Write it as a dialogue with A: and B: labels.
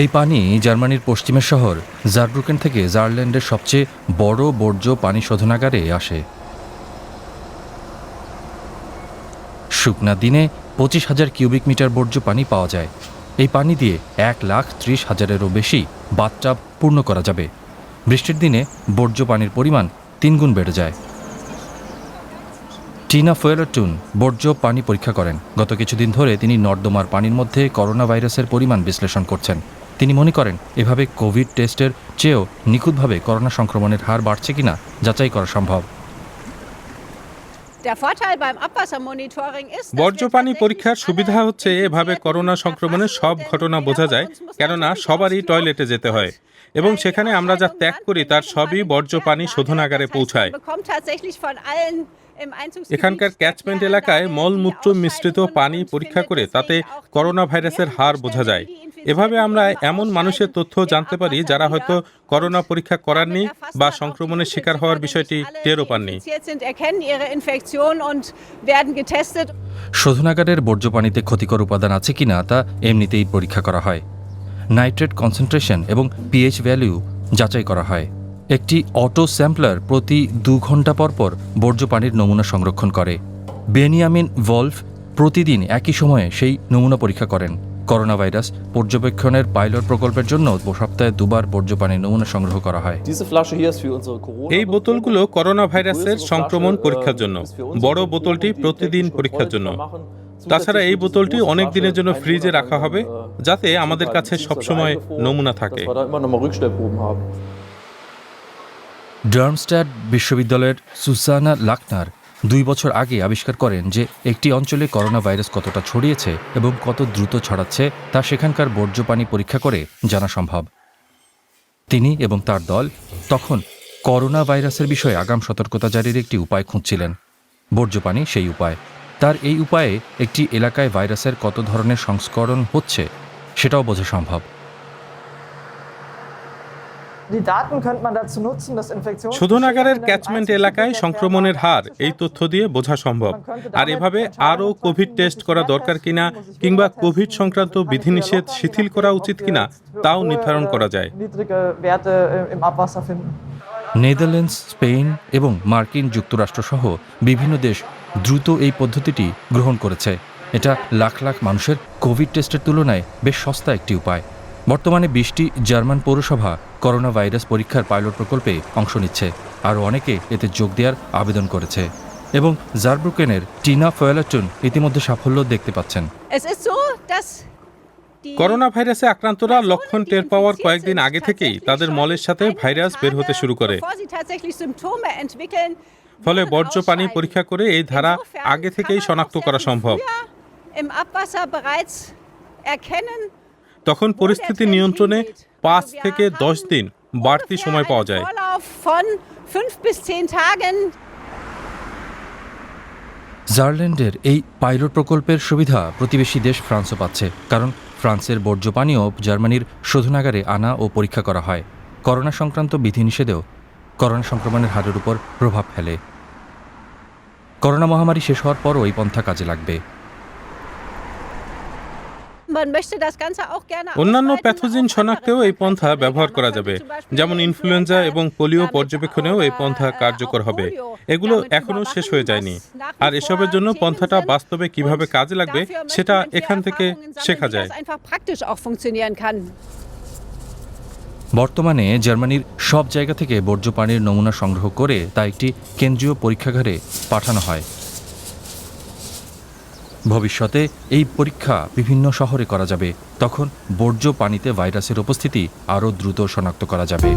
A: এই পানি জার্মানির পশ্চিমের শহর জারব্রুকেন থেকে জারল্যান্ডের সবচেয়ে বড় বর্জ্য পানি শোধনাগারে আসে। শুকনা দিনে পঁচিশ হাজার কিউবিক মিটার বর্জ্য পানি পাওয়া যায়। এই পানি দিয়ে এক লাখ ত্রিশ হাজারেরও বেশি বাথটাব পূর্ণ করা যাবে। বৃষ্টির দিনে বর্জ্য পানির পরিমাণ তিনগুণ বেড়ে যায়। টিনা ফুয়েলটুন বর্জ্য পানি পরীক্ষা করেন। গত কিছুদিন ধরে তিনি নর্দমার পানির মধ্যে করোনা ভাইরাসের পরিমাণ বিশ্লেষণ করছেন। তিনি মনে করেন এভাবে কোভিড টেস্টের চেয়েও নিখুঁতভাবে করোনা সংক্রমণের হার বাড়ছে কিনা যাচাই করা সম্ভব।
B: Der Vorteil beim Abwassermonitoring ist, dass
C: বর্জ্য পানি পরীক্ষার সুবিধা হচ্ছে এভাবে করোনা সংক্রমণের সব ঘটনা বোঝা যায় কেননা সবারই টয়লেটে যেতে হয় এবং সেখানে আমরা যা ত্যাগ করি তার সবই বর্জ্য পানি শোধনাগারে পৌঁছায়। এখানকার ক্যাচমেন্ট এলাকায় মলমূত্র মিশ্রিত পানি পরীক্ষা করে তাতে করোনা ভাইরাসের হার বোঝা যায়। এভাবে আমরা এমন মানুষের তথ্য জানতে পারি যারা হয়তো করোনা পরীক্ষা করাননি বা সংক্রমণের শিকার হওয়ার বিষয়টি টেরও পাননি।
A: শোধনাগারের বর্জ্য পানিতে ক্ষতিকর উপাদান আছে কিনা তা এমনিতেই পরীক্ষা করা হয়। নাইট্রেট কনসেন্ট্রেশন এবং পিএইচ ভ্যালু যাচাই করা হয়। একটি অটো স্যাম্পলার প্রতি দু ঘণ্টা পর পর বর্জ্য পানির নমুনা সংরক্ষণ করে। বেনিয়ামিন ভলফ প্রতিদিন একই সময়ে সেই নমুনা পরীক্ষা করেন। করোনা ভাইরাস পর্যবেক্ষণের পাইলট প্রকল্পের জন্য সপ্তাহে দুবার বর্জ্য পানির নমুনা সংগ্রহ করা হয়.
C: এই বোতলগুলো করোনা ভাইরাসের সংক্রমণ পরীক্ষার জন্য বড় বোতলটি প্রতিদিন পরীক্ষার জন্য তাছাড়া এই বোতলটি অনেক দিনের জন্য ফ্রিজে রাখা হবে যাতে আমাদের কাছে সবসময় নমুনা থাকে.
A: ডার্মস্ট্যাড বিশ্ববিদ্যালয়ের সুসানা লাকনার দুই বছর আগে আবিষ্কার করেন যে একটি অঞ্চলে করোনা ভাইরাস কতটা ছড়িয়েছে এবং কত দ্রুত ছড়াচ্ছে, তা সেখানকার বর্জ্য পানি পরীক্ষা করে জানা সম্ভব। তিনি এবং তার দল তখন করোনা ভাইরাসের বিষয়ে আগাম সতর্কতা জারির একটি উপায় খুঁজছিলেন। বর্জ্য পানি সেই উপায়। তার এই উপায়ে একটি এলাকায় ভাইরাসের কত ধরনের সংস্করণ হচ্ছে, সেটাও বোঝা সম্ভব।
C: শোধনাগারের ক্যাচমেন্ট এলাকায় সংক্রমণের হার এই তথ্য দিয়ে বোঝা সম্ভব। আর এভাবে আরও কোভিড টেস্ট করা দরকার কিনা কিংবা কোভিড সংক্রান্ত বিধিনিষেধ শিথিল করা উচিত কিনা তাও নির্ধারণ করা যায়।
D: äh.
A: নেদারল্যান্ডস স্পেন এবং মার্কিন যুক্তরাষ্ট্র সহ বিভিন্ন দেশ দ্রুত এই পদ্ধতিটি গ্রহণ করেছে। এটা লাখ লাখ মানুষের কোভিড টেস্টের তুলনায় বেশ সস্তা একটি উপায়। বর্তমানে বিশটি জার্মান পৌরসভা করোনা ভাইরাস পরীক্ষার পাইলট প্রকল্পে অংশ নিচ্ছে। আরও অনেকে এতে যোগ দেওয়ার আবেদন করেছে। এবং জারব্রুকেনের টিনা ফয়েলাটন ইতিমধ্যে সাফল্য দেখতে পাচ্ছেন।
C: করোনা ভাইরাসে আক্রান্তরা লক্ষণ টের পাওয়ার কয়েকদিন আগে থেকেই তাদের মলের সাথে ভাইরাস বের হতে শুরু করে। ফলে বর্জ্য পানি পরীক্ষা করে এই ধারা আগে থেকেই শনাক্ত করা সম্ভব। তখন পরিস্থিতি নিয়ন্ত্রণে পাঁচ থেকে দশ দিন বাড়তি সময় পাওয়া যায়।
A: জার্ল্যান্ডের এই পাইলট প্রকল্পের সুবিধা প্রতিবেশী দেশ ফ্রান্সও পাচ্ছে কারণ ফ্রান্সের বর্জ্য পানীয় জার্মানির শোধনাগারে আনা ও পরীক্ষা করা হয়। করোনা সংক্রান্ত বিধিনিষেধেও করোনা সংক্রমণের হারের উপর প্রভাব ফেলে। করোনা মহামারী শেষ হওয়ার পরও এই পন্থা কাজে লাগবে।
C: অন্যান্য প্যাথোজিন শনাক্তেও এই পন্থা ব্যবহার করা যাবে। যেমন ইনফ্লুয়েঞ্জা এবং পোলিও পর্যবেক্ষণেও এই পন্থা কার্যকর হবে। এগুলো এখনও শেষ হয়ে যায়নি। আর এসবের জন্য পন্থাটা বাস্তবে কীভাবে কাজে লাগবে সেটা এখান থেকে শেখা যায়।
A: বর্তমানে জার্মানির সব জায়গা থেকে বর্জ্য পানির নমুনা সংগ্রহ করে তা একটি কেন্দ্রীয় পরীক্ষাগারে পাঠানো হয়। ভবিষ্যতে এই পরীক্ষা বিভিন্ন শহরে করা যাবে। তখন বর্জ্য পানিতে ভাইরাসের উপস্থিতি আরও দ্রুত শনাক্ত করা যাবে।